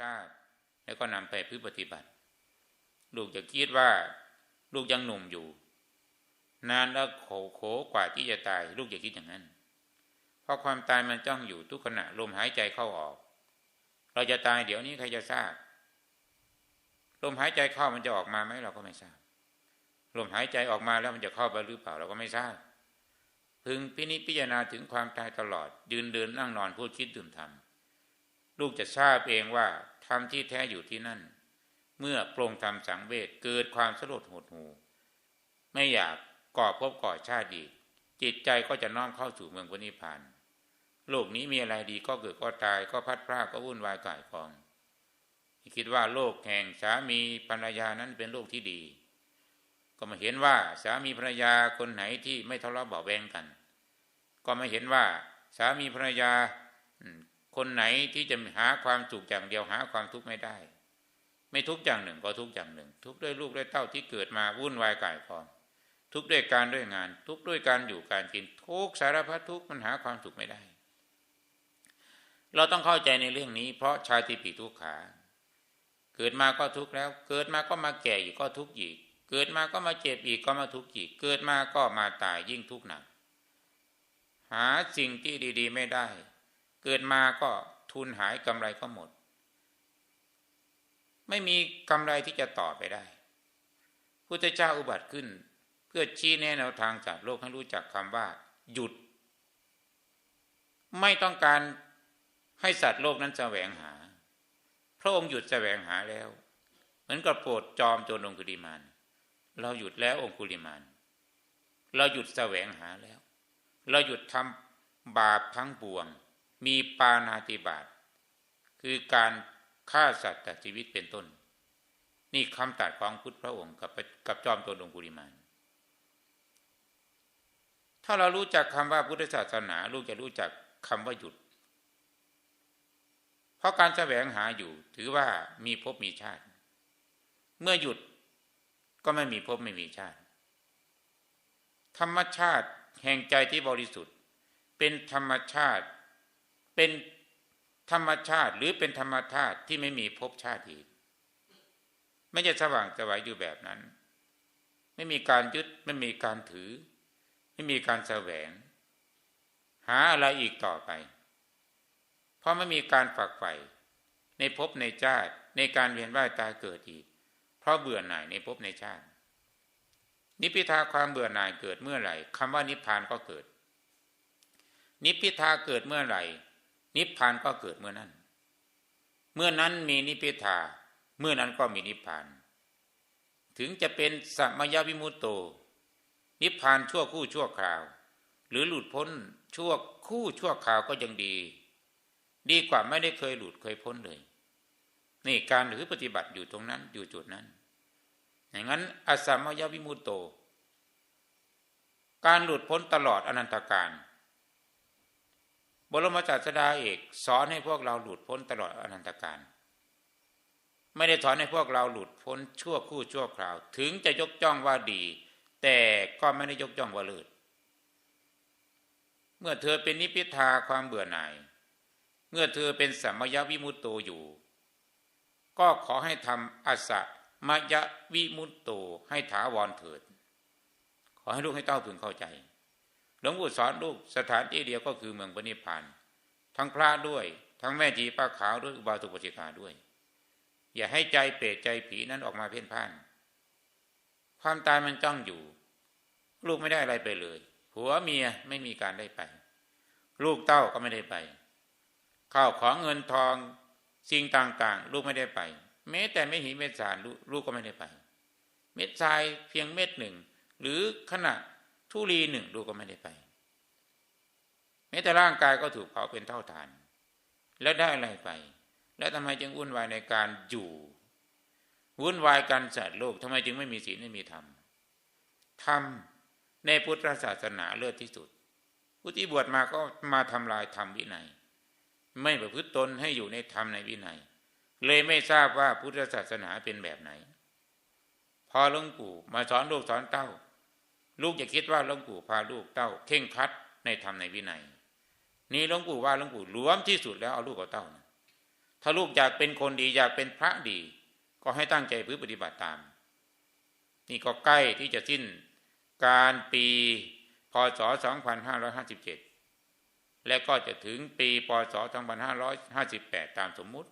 ทราบ แล้วก็นำไปพิปฏิบัติ ลูกจะคิดว่าลูกยังหนุ่มอยู่ นานแล้วโขโขกว่าที่จะตาย ลูกอย่าคิดอย่างนั้น เพราะความตายมันจ้องอยู่ทุกขณะลมหายใจเข้าออก เราจะตายเดี๋ยวนี้ใครจะทราบ ลมหายใจเข้ามันจะออกมาไหมเราก็ไม่ทราบ ลมหายใจออกมาแล้วมันจะเข้าไปหรือเปล่าเราก็ไม่ทราบพึงพินิจพิจารณาถึงความตายตลอด ยืนเดินนั่งนอนพูดคิดดื่มทำ ลูกจะทราบเองว่าธรรมที่แท้อยู่ที่นั่น เมื่อปรงธรรมสังเวชเกิดความสลดหดหูไม่อยากก่อภพก่อชาติอีกจิตใจก็จะน้อมเข้าสู่เมืองพระนิพพานโลกนี้มีอะไรดีก็เกิดก็ตายก็พัดพรากก็วุ่นวายก่ายกอง คิดว่าโลกแห่งสามีภรรยานั้นเป็นโลกที่ดี ก็มาเห็นว่าสามีภรรยาคนไหนที่ไม่ทะเลาะเบาแวงกัน ก็มาเห็นว่าสามีภรรยา คนไหนที่จะหาความสุขอย่างเดียวหาความทุกข์ไม่ได้ ไม่ทุกอย่างหนึ่งก็ทุกอย่างหนึ่ง ทุกด้วยลูกด้วยเต้าที่เกิดมาวุ่นวายกายกองทุกด้วยการด้วยงาน ทุกด้วยการอยู่การกินทุกสารพัดทุกมันหาความสุขไม่ได้ เราต้องเข้าใจในเรื่องนี้ เพราะชาติปีทุกขา เกิดมาก็ทุกข์แล้ว เกิดมาก็มาแก่อีกก็ทุกข์อีก เกิดมาก็มาเจ็บอีกก็มาทุกข์อีก เกิดมาก็มาตายยิ่งทุกข์หนักหาสิ่งที่ดี ๆ ไม่ได้ เกิดมาก็ทุนหายกำไรก็หมด ไม่มีกำไรที่จะต่อไปได้พุทธเจ้าอุบัติขึ้น เพื่อชี้แนะแนวทางจากโลกให้รู้จักคำว่า หยุด ไม่ต้องการให้สัตว์โลกนั้นแสวงหา พระองค์หยุดแสวงหาแล้ว เหมือนกับโปรดจอมโจรองคุลิมานเราหยุดแล้วองคุลิมานเราหยุดแสวงหาแล้ว เราหยุดทำบาปทั้งปวง มีปานาติบาตคือการฆ่าสัตว์ตัดชีวิตเป็นต้น นี่คำตัดของพุทธพระองค์กับกับจอมโจรองคุลิมานถ้าเรารู้จักคำว่าพุทธศาสนาลูกจะรู้จักคำว่าหยุด เพราะการแสวงหาอยู่ถือว่ามีภพมีชาติ เมื่อหยุดก็ไม่มีภพไม่มีชาติ ธรรมชาติแห่งใจที่บริสุทธิ์ เป็นธรรมชาติ เป็นธรรมชาติหรือเป็นธรรมชาติที่ไม่มีภพชาติอีกไม่จะสว่างสวายอยู่แบบนั้น ไม่มีการยึดไม่มีการถือ ไม่มีการแสวง หาอะไรอีกต่อไป เพราะไม่มีการฝักใฝ่ในภพในชาติในการเวียนว่ายตายเกิดอีก เพราะเบื่อหน่ายในภพในชาติ นิพพิทาความเบื่อหน่ายเกิดเมื่อไหร่คำว่านิพพานก็เกิด นิพพิทาเกิดเมื่อไหร่ นิพพานก็เกิดเมื่อนั้น เมื่อนั้นมีนิพพิทา เมื่อนั้นก็มีนิพพาน ถึงจะเป็นสัมยวิมุตโต นิพพานชั่วคู่ชั่วคราว หรือหลุดพ้นชั่วคู่ชั่วคราวก็ยังดี ดีกว่าไม่ได้เคยหลุดเคยพ้นเลย นี่การหรือปฏิบัติอยู่ตรงนั้นอยู่จุดนั้น อย่างนั้นอสัมมยวิมุตโต การหลุดพ้นตลอดอนันตการ บรมศาสดาเอกสอนให้พวกเราหลุดพ้นตลอดอนันตการ ไม่ได้สอนให้พวกเราหลุดพ้นชั่วคู่ชั่วคราว ถึงจะยกจ้องว่าดี แต่ก็ไม่ได้ยกย่องว่าเลิศเมื่อเธอเป็นนิพิทาความเบื่อหน่าย เมื่อเธอเป็นสัมมยวิมุตโตอยู่ ก็ขอให้ทำอัสมยวิมุตโตให้ถาวรเถิด ขอให้ลูกให้เต้าถึงเข้าใจ หลวงปู่สอนลูกสถานที่เดียวก็คือเมืองปณิพาน ทั้งพระด้วย ทั้งแม่จีป้าขาวด้วยอุบาสุปจิกาด้วย อย่าให้ใจเปรตใจผีนั้นออกมาเพ่นพ่าน ความตายมันจ้องอยู่ ลูกไม่ได้อะไรไปเลยผัวเมียไม่มีการได้ไป ลูกเต้าก็ไม่ได้ไปข้าวของเงินทองสิ่งต่างๆ ลูกไม่ได้ไป แม้แต่ไม่หิเม็ดสารลูกก็ไม่ได้ไป เม็ดทรายเพียงเม็ดหนึ่ง หรือขณะ ทุลีหนึ่งลูกก็ไม่ได้ไปแม้แต่ร่างกายก็ถูกเผาเป็นเท่าฐาน แล้วได้อะไรไป แล้วทำไมจึงวุ่นวายในการอยู่วุ่นวายกันสัตว์โลกทำไมจึงไม่มีศีลไม่มีธรรมธรรมในพุทธศาสนาเลิศที่สุด ผู้ที่บวชมาก็มาทำลายธรรมวินัย ไม่ประพฤติตนให้อยู่ในธรรมในวินัย เลยไม่ทราบว่าพุทธศาสนาเป็นแบบไหน พอหลวงปู่มาสอนลูกสอนเต้า ลูกอย่าคิดว่าหลวงปู่พาลูกเต้าเข่งคัดในธรรมในวินัย นี่หลวงปู่ว่าหลวงปู่รวมที่สุดแล้วเอาลูกเอาเต้านะถ้าลูกอยากเป็นคนดีอยากเป็นพระดี ก็ให้ตั้งใจพื้ปฏิบัติตาม นี่ก็ใกล้ที่จะสิ้นการปีพศ 2557 และก็จะถึงปีพศ 2558 ตามสมมุติ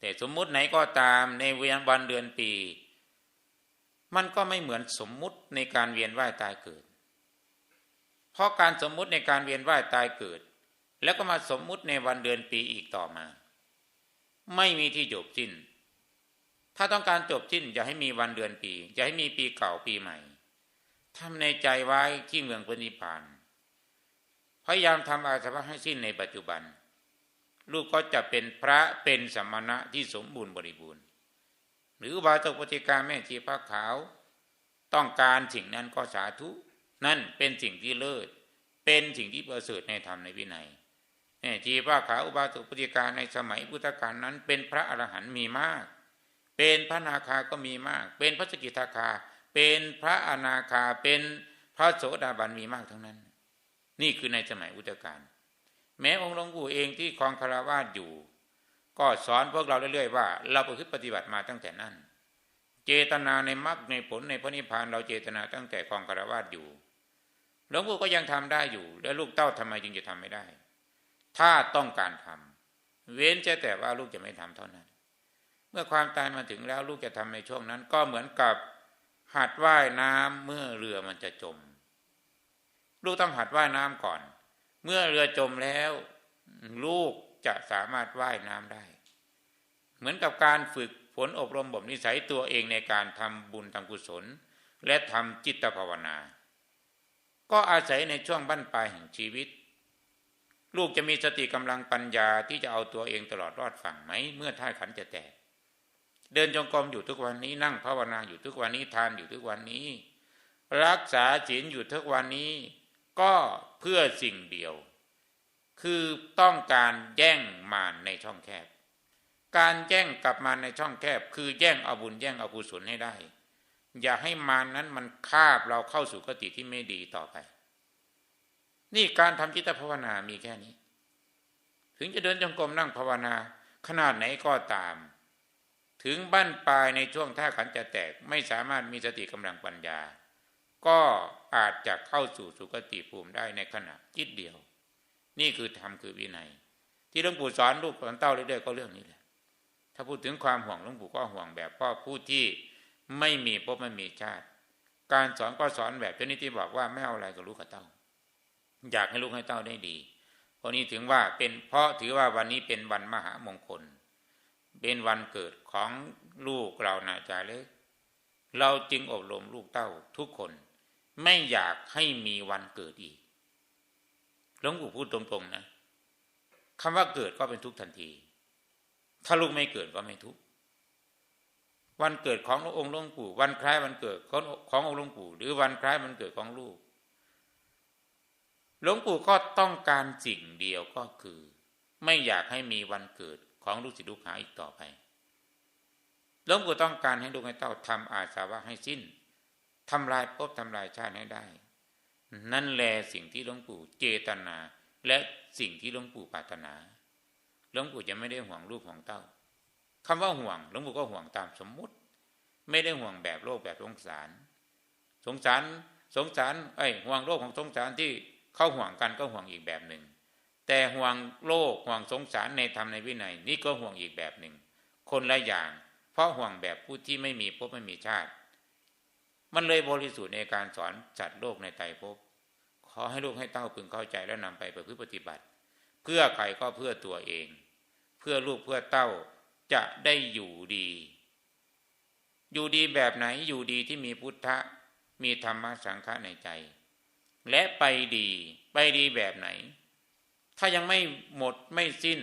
แต่สมมุติไหนก็ตามในเวียนวันเดือนปี มันก็ไม่เหมือนสมมุติในการเวียนว่ายตายเกิด เพราะการสมมุติในการเวียนว่ายตายเกิด แล้วก็มาสมมุติในวันเดือนปีอีกต่อมา ไม่มีที่จบสิ้น ถ้าต้องการจบสิ้นอย่าให้มีวันเดือนปี อย่าให้มีปีเก่าปีใหม่ทำในใจไว้ที่เมืองพนิพานพยายามทำอาสวะให้สิ้นในปัจจุบัน ลูกก็จะเป็นพระเป็นสมณะที่สมบูรณ์บริบูรณ์ หรือบาตกปฏิการแม่ชีพระขาว ต้องการสิ่งนั้นก็สาธุ นั่นเป็นสิ่งที่เลิศ เป็นสิ่งที่ประเสริฐในธรรมในวินัยแม่ชีพระขาวอุบาสกปฏิการในสมัยพุทธกาลนั้น เป็นพระอรหันต์มีมาก เป็นพระนาคาก็มีมาก เป็นพระสกิทาคา เป็นพระอนาคาเป็นพระโสดาบันมีมากทั้งนั้น นี่คือในสมัยอุตกาลแม้องค์หลวงปู่เองที่คลองคาราวาสอยู่ ก็สอนพวกเราเรื่อยๆว่า เราประพฤติปฏิบัติมาตั้งแต่นั้น เจตนาในมรรคในผลในพระนิพพานเราเจตนาตั้งแต่คองคารวาสอยู่หลวงปู่ก็ยังทำได้อยู่ แล้วลูกเต้าทำไมจึงจะทำไม่ได้ ถ้าต้องการทำเว้นจะแต่ว่าลูกจะไม่ทำเท่านั้น เมื่อความตายมาถึงแล้วลูกจะทำในช่วงนั้น ก็เหมือนกับหัดว่ายน้ำเมื่อเรือมันจะจม ลูกต้องหัดว่ายน้ำก่อน เมื่อเรือจมแล้ว ลูก จะสามารถว่ายน้ำได้ เหมือนกับการฝึกฝนอบรมบ่มนิสัยตัวเองในการทำบุญทำกุศล และทำจิตภาวนา ก็อาศัยในช่วงบั้นปลายแห่งชีวิต ลูกจะมีสติกำลังปัญญาที่จะเอาตัวเองตลอดรอดฝั่งไหม เมื่อท่าขันจะแตก เดินจงกรมอยู่ทุกวันนี้นั่งภาวนาอยู่ทุกวันนี้ทานอยู่ทุกวันนี้ รักษาศีลอยู่ทุกวันนี้ ก็เพื่อสิ่งเดียว คือต้องการแย่งมารในช่องแคบ การแย่งกลับมาในช่องแคบ คือแย่งเอาบุญแย่งเอากุศลให้ได้ อย่าให้มารนนั้นมันคาบเราเข้าสู่กติที่ไม่ดีต่อไป นี่การทำจิตภาวนามีแค่นี้ ถึงจะเดินจงกรมนั่งภาวนาขนาดไหนก็ตาม ถึงบั้นปลายในช่วงท่าขันจะแตกไม่สามารถมีสติกำลังปัญญา ก็อาจจะเข้าสู่สุคติภูมิได้ในขณะจิตเดียว นี่คือธรรมคือวินัย ที่หลวงปู่สอนลูกสอนเต้าเรื่อยๆก็เรื่องนี้แหละถ้าพูดถึงความห่วงหลวงปู่ก็ห่วงแบบพ่อผู้ที่ไม่มีพบไม่มีชาติ การสอนก็สอนแบบเจ้านี้ที่บอกว่าไม่เอาอะไรกับลูกกับเต้า อยากให้ลูกให้เต้าได้ดีเพราะนี้ถึงว่าเป็นเพราะถือว่าวันนี้เป็นวันมหามงคล เป็นวันเกิดของลูกเรานาจาเล็กเราจึงอบรมลูกเต้าทุกคน ไม่อยากให้มีวันเกิดอีก หลวงปู่พูดตรงๆนะคำว่าเกิดก็เป็นทุกทันที ถ้าลูกไม่เกิดก็ไม่ทุกวันเกิดขององค์หลวงปู่ วันคล้ายวันเกิดของขององค์หลวงปู่ หรือวันคล้ายวันเกิดของลูกหลวงปู่ก็ต้องการสิ่งเดียวก็คือ ไม่อยากให้มีวันเกิดของลูกศิษย์ลูกหาอีกต่อไปหลวงปู่ต้องการให้ลูกให้เต้าทำอาสาวะให้สิ้นทำลายภพทำลายชาติให้ได้ นั่นแหละสิ่งที่หลวงปู่เจตนา และสิ่งที่หลวงปู่ปรารถนาหลวงปู่จะไม่ได้ห่วงลูกของเต้าคำว่าห่วงหลวงปู่ก็ห่วงตามสมมุติ ไม่ได้ห่วงแบบโลกแบบสงสาร สงสารสงสารไอ้ห่วงโลกของสงสารที่เข้าห่วงกันก็ห่วงอีกแบบหนึ่ง แต่ห่วงโลกห่วงสงสารในธรรมในวินัย นี่ก็ห่วงอีกแบบหนึ่ง คนละอย่าง เพราะห่วงแบบผู้ที่ไม่มีภพไม่มีชาติ มันเลยบริสุทธิ์ในการสอนจัดโลกในไตรภพขอให้ลูกให้เต้าพึงเข้าใจแล้วนำไปประพฤติปฏิบัติ เพื่อใครก็เพื่อตัวเอง เพื่อลูกเพื่อเต้าจะได้อยู่ดี อยู่ดีแบบไหนอยู่ดีที่มีพุทธะมีธรรมะสังฆะในใจ และไปดีไปดีแบบไหน ถ้ายังไม่หมดไม่สิ้น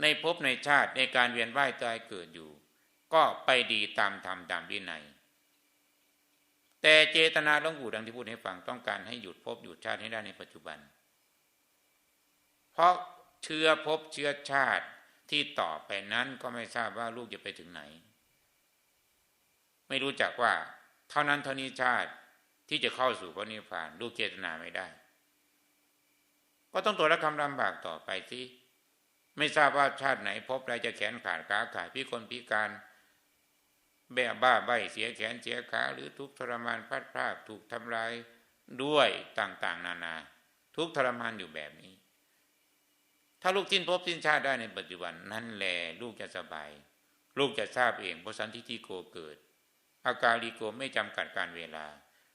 ในภพในชาติในการเวียนว่ายตายเกิดอยู่ ก็ไปดีตามธรรมตามวินัย แต่เจตนาหลวงปู่ดังที่พูดให้ฟังต้องการให้หยุดภพหยุดชาติให้ได้ในปัจจุบัน เพราะเชื้อภพเชื้อชาติที่ต่อไปนั้นก็ไม่ทราบว่าลูกจะไปถึงไหน ไม่รู้จักว่า เท่านั้นเท่านี้ชาติที่จะเข้าสู่พระนิพพาน ลูกเจตนาไม่ได้ ก็ต้องตัวละคำลำบากต่อไปสิไม่ทราบว่าชาติไหนพบใดจะแขนขาดขาขาดพิกลพิการ แบ้บ้าใบเสียแขนเสียขาหรือทุกข์ทรมานพลาดพลาดถูกทำลายด้วยต่างๆ นานา ทุกข์ทรมานอยู่แบบนี้ ถ้าลูกทิ้นพบทิ้นชาติได้ในปัจจุบันนั่นแหละลูกจะสบาย ลูกจะทราบเองเพราะสันทิฏฐิโกเกิด อาการลีโกไม่จำกัดการเวลา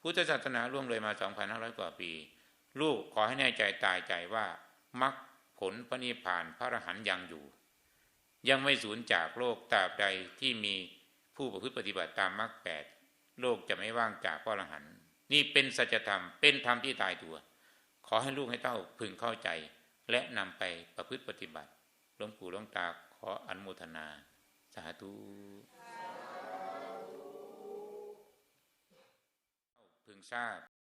พุทธศาสนาล่วงเลยมา 2,500 กว่าปี ลูกขอให้แน่ใจตายใจว่ามรรคผลพระนิพพานพระอรหันต์ยังอยู่ ยังไม่สูญจากโลกตราบใดที่มี ผู้ประพฤติปฏิบัติตามมรรคแปดโลกจะไม่ว่างจากพระอรหันต์นี่เป็นสัจธรรมเป็นธรรมที่ตายตัว ขอให้ลูกให้เต้าพึงเข้าใจ และนำไปประพฤติปฏิบัติหลวงปู่หลวงตาขออนุโมทนา สาธุพึงทราบ